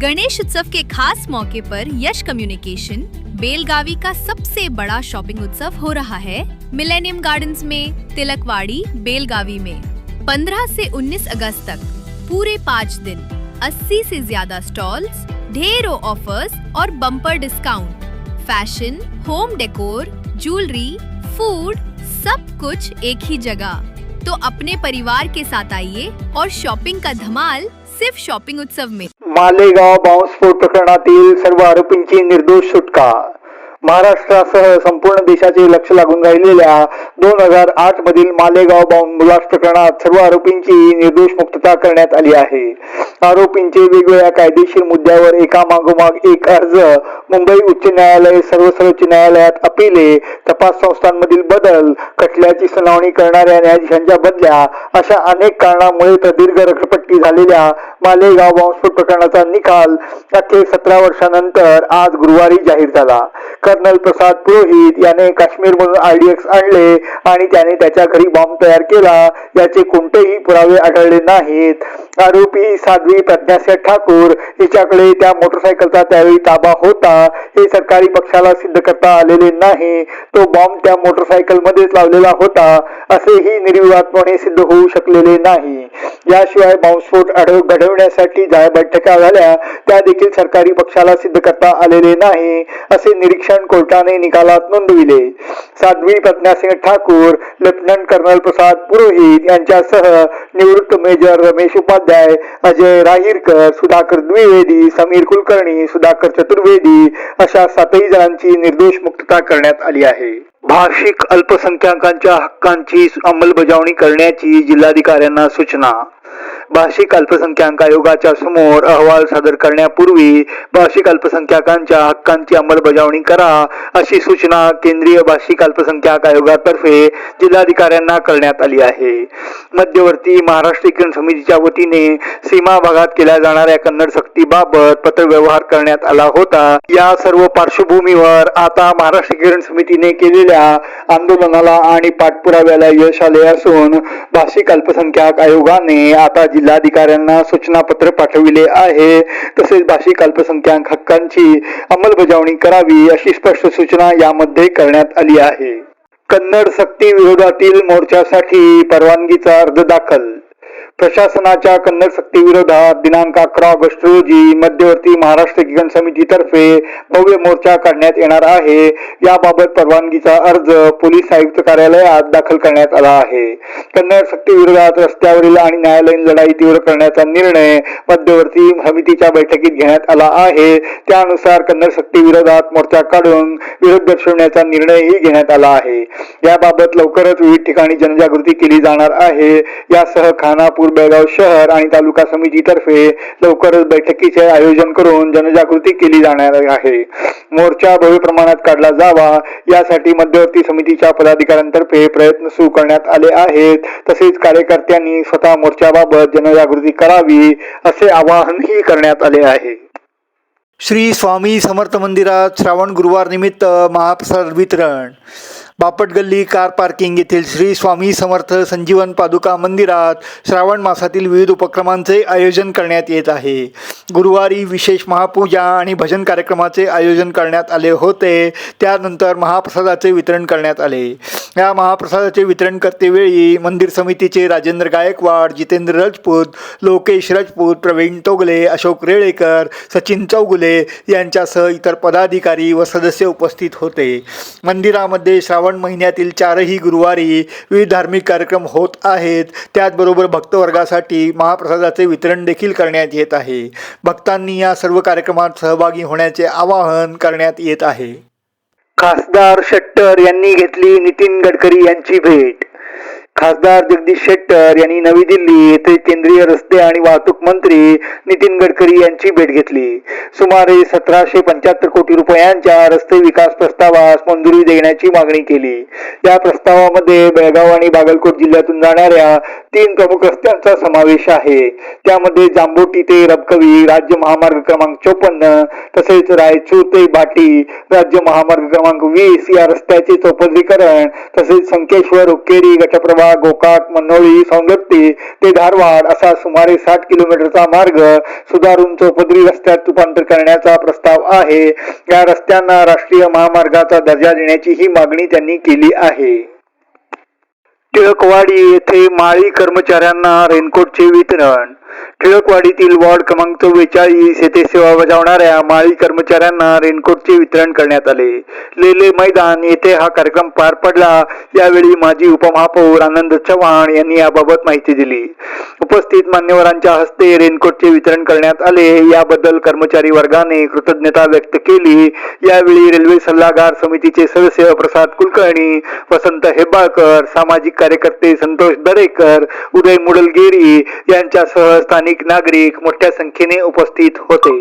गणेश उत्सव के खास मौके पर यश कम्युनिकेशन, बेलगावी का सबसे बड़ा शॉपिंग उत्सव हो रहा है। मिलेनियम गार्डन्स में, तिलकवाड़ी, बेलगावी में। 15 से 19 अगस्त तक, पूरे पाँच दिन 80 से ज़्यादा स्टॉल्स, ढेरों ऑफर्स और bumper discount. Fashion, home decor, jewellery, food, सब कुछ एक ही जगह। तो अपने परिवार के साथ आइए और शॉपिंग का धमाल सिर्फ़ शॉपिंग उत्सव में। मालेगाव बॉम्बस्फोट प्रकरणातील सर्व आरोपींची निर्दोष सुटका. महाराष्ट्रासह संपूर्ण देशाचे लक्ष लागून राहिलेल्या दोन हजार आठ मधील मालेगाव बॉम्ब ब्लास्ट प्रकरणात सर्व आरोपींची निर्दोष मुक्तता करण्यात आली आहे. आरोपींचे वेगवेगळ्या कायदेशीर मुद्द्यावर एका मागोमाग एक अर्ज मुंबई उच्च न्यायालय सर्व सर्वोच्च न्यायालयात अपिले तपास संस्थांमधील बदल खटल्याची सुनावणी करणाऱ्या न्यायाधीशांच्या बदल्या अशा अनेक कारणामुळे प्रदीर्घ रखडपट्टी झालेल्या मालेगाव बॉम्बस्फोट प्रकरणाचा निकाल अखेर सतरा वर्षानंतर आज गुरुवारी जाहीर झाला. कर्नल प्रसाद पुरोहित याने काश्मीरमधून आरडीएक्स आणले आणि त्याने त्याच्या घरी बॉम्ब तयार केला. याचे कोणतेही पुरावे आढळले नाहीत. आरोपी साध्वी प्रज्ञासिंह ठाकूर हिच्याकडे त्या मोटरसायकलचा त्यावेळी ताबा होता. हे सरकारी पक्षाला सिद्ध करता आलेले नाही. तो बॉम्ब त्या मोटरसायकल मध्येच लावलेला होता. असेही निर्विवादपणे सिद्ध होऊ शकलेले नाही. याशिवाय बॉम्बस्फोट अडव घडवण्यासाठी ज्या बैठका झाल्या. त्या देखील सरकारी पक्षाला सिद्ध करता आलेले नाही असे निरीक्षण कोर्टाने निकालात नोंदविले. साध्वी प्रज्ञासिंह ठाकूर लेफ्टनंट कर्नल प्रसाद पुरोहित यांच्यासह निवृत्त मेजर रमेश उपाध्याय अजय राहीरकर सुधाकर द्विवेदी समीर कुलकर्णी सुधाकर चतुर्वेदी अशा सातही जणांची निर्दोष मुक्तता करण्यात आली आहे. भाषिक अल्पसंख्याकांच्या हक्कांची अंमलबजावणी करण्याची जिल्हाधिकाऱ्यांना सूचना भाषिक अल्पसंख्याक आयोगाच्या समोर अहवाल सादर करण्यापूर्वी भाषिक अल्पसंख्याकांच्या हक्कांची अंमलबजावणी करा अशी सूचना केंद्रीय भाषिक अल्पसंख्याक आयोगातर्फे जिल्हाधिकाऱ्यांना करण्यात आली आहे. मध्यवर्ती महाराष्ट्र एकीकरण समितीच्या वतीने सीमा भागात केल्या जाणाऱ्या कन्नड सक्तीबाबत पत्रव्यवहार करण्यात आला होता. या सर्व पार्श्वभूमीवर आता महाराष्ट्र एकीकरण समितीने केलेल्या आंदोलनाला आणि पाठपुराव्याला यश आले असून भाषिक अल्पसंख्याक आयोगाने आता जिल्हाधिकाऱ्यांना सूचना पत्र पाठविले आहे. तसेच भाषिक अल्पसंख्याक हक्कांची अंमलबजावणी करावी अशी स्पष्ट सूचना यामध्ये करण्यात आली आहे. कन्नड सक्ती विरोधातील मोर्चासाठी परवानगीचा अर्ज दाखल प्रशासनाच्या कन्नड सक्ती विरोधात दिनांक अकरा ऑगस्ट रोजी मध्यवर्ती महाराष्ट्र एकीकरण समितीतर्फे भव्य मोर्चा काढण्यात येणार आहे. याबाबत परवानगीचा अर्ज पोलीस आयुक्त कार्यालयात दाखल करण्यात आला आहे. कन्नड सक्ती विरोधात रस्त्यावरील आणि न्यायालयीन लढाई तीव्र करण्याचा निर्णय मध्यवर्ती समितीच्या बैठकीत घेण्यात आला आहे. त्यानुसार कन्नड सक्ती विरोधात मोर्चा काढून विरोध दर्शवण्याचा निर्णयही घेण्यात आला आहे. याबाबत लवकरच विविध ठिकाणी जनजागृती केली जाणार आहे. यासह खानापूर बेळगाव शहर आणि तालुका समितीतर्फे लवकरच बैठकीचे आयोजन करून जनजागृती केली जाणार आहे. मोर्चा भव्य प्रमाणात काढला जावा यासाठी मध्यवर्ती समितीच्या पदाधिकाऱ्यांतर्फे प्रयत्न सुरू करण्यात आले आहेत. तसेच कार्यकर्त्यांनी स्वतः मोर्चाबाबत जनजागृती करावी असे आवाहनही करण्यात आले आहे. श्री स्वामी समर्थ मंदिरात श्रावण गुरुवार निमित्त महाप्रसाद वितरण. बापटगल्ली कार पार्किंग येथील श्री स्वामी समर्थ संजीवन पादुका मंदिरात श्रावण मासातील विविध उपक्रमांचे आयोजन करण्यात येत आहे. गुरुवारी विशेष महापूजा आणि भजन कार्यक्रमाचे आयोजन करण्यात आले होते. त्यानंतर महाप्रसादाचे वितरण करण्यात आले. या महाप्रसादाचे वितरण करतेवेळी मंदिर समितीचे राजेंद्र गायकवाड जितेंद्र राजपूत लोकेश राजपूत प्रवीण तोगले अशोक रेळेकर सचिन चौगुले यांच्यासह इतर पदाधिकारी व सदस्य उपस्थित होते. मंदिरामध्ये श्रावण महिन्यातील चारही गुरुवारी विविध धार्मिक कार्यक्रम होत आहेत. त्याचबरोबर भक्तवर्गासाठी महाप्रसादाचे वितरण देखील करण्यात येत आहे. भक्तांनी या सर्व कार्यक्रमात सहभागी होण्याचे आवाहन करण्यात येत आहे. खासदार शेट्टर यांनी घेतली नितीन गडकरी यांची भेट. खासदार जगदीश शेट्टर यांनी नवी दिल्ली येथे केंद्रीय रस्ते आणि वाहतूक मंत्री नितीन गडकरी यांची भेट घेतली. सुमारे सतराशे पंच्याहत्तर कोटी रुपयांच्या रस्ते विकास प्रस्तावास मंजुरी देण्याची मागणी केली. या प्रस्तावामध्ये बेळगाव आणि बागलकोट जिल्ह्यातून जाणाऱ्या तीन प्रमुख रस्त्यांचा समावेश आहे. त्यामध्ये जांबोटी ते रबकवी राज्य महामार्ग क्रमांक चोपन्न तसेच रायचूर ते बाटी राज्य महामार्ग क्रमांक वीस या रस्त्याचे चौपदरीकरण तसेच संकेश्वर उक्केरी गटप्रभा गोकाक मनोळी सौंदत्ती ते धारवाड असा सुमारे साठ किलोमीटरचा मार्ग सुधारून चौपदरी रस्त्यात रूपांतर करण्याचा प्रस्ताव आहे. या रस्त्यांना राष्ट्रीय महामार्गाचा दर्जा देण्याची ही मागणी त्यांनी केली आहे. टिळकवाडी येथे माळी कर्मचाऱ्यांना रेनकोटचे वितरण. टिळकवाडीतील वॉर्ड क्रमांक चव्वेचाळीस येथे सेवा बजावणाऱ्या माळी कर्मचाऱ्यांना रेनकोटचे वितरण करण्यात आले. लेले मैदान येथे हा कार्यक्रम पार पडला. यावेळी माजी उपमहापौर आनंद चव्हाण यांनी याबाबत माहिती दिली. उपस्थित मान्यवरांच्या हस्ते रेनकोटचे वितरण करण्यात आले. याबद्दल कर्मचारी वर्गाने कृतज्ञता व्यक्त केली. यावेळी रेल्वे सल्लागार समितीचे सदस्य प्रसाद कुलकर्णी वसंत हेब्बाळकर सामाजिक कार्यकर्ते संतोष दरेकर उदय मुडलगिरी यांच्यासह स्थानिक नागरिक मोठ्या संख्येने उपस्थित होते.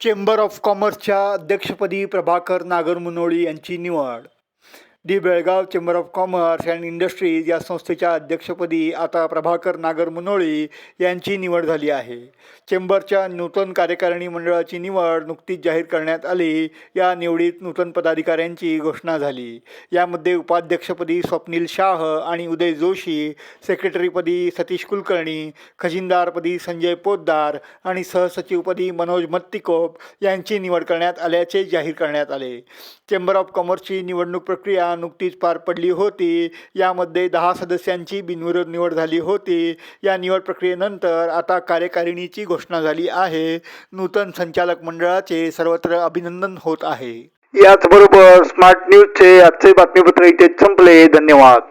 चेंबर ऑफ कॉमर्सच्या अध्यक्षपदी प्रभाकर नागरमुनोळी यांची निवड. The Belgaum chamber of commerce and industries या संस्थेच्या अध्यक्षपदी आता प्रभाकर नागर मुनोळी यांची निवड झाली आहे. चेंबरच्या नूतन कार्यकारिणी मंडळाची निवड नुकतीच जाहीर करण्यात आली. या निवडीत नूतन पदाधिकाऱ्यांची घोषणा झाली. यामध्ये उपाध्यक्षपदी स्वप्नील शाह आणि उदय जोशी सेक्रेटरीपदी सतीश कुलकर्णी खजिनदारपदी संजय पोद्दार आणि सहसचिवपदी मनोज मत्तिकोप यांची निवड करण्यात आल्याचे जाहीर करण्यात आले. चेंबर ऑफ कॉमर्सची निवडणूक प्रक्रिया नुकतीच पार पडली होती. यामध्ये दहा सदस्यांची बिनविरोध निवड झाली होती. या निवड प्रक्रियेनंतर आता कार्यकारिणीची घोषणा झाली आहे. नूतन संचालक मंडळाचे सर्वत्र अभिनंदन होत आहे. याचबरोबर स्मार्ट न्यूजचे आजचे बातमीपत्र इथे संपले. धन्यवाद.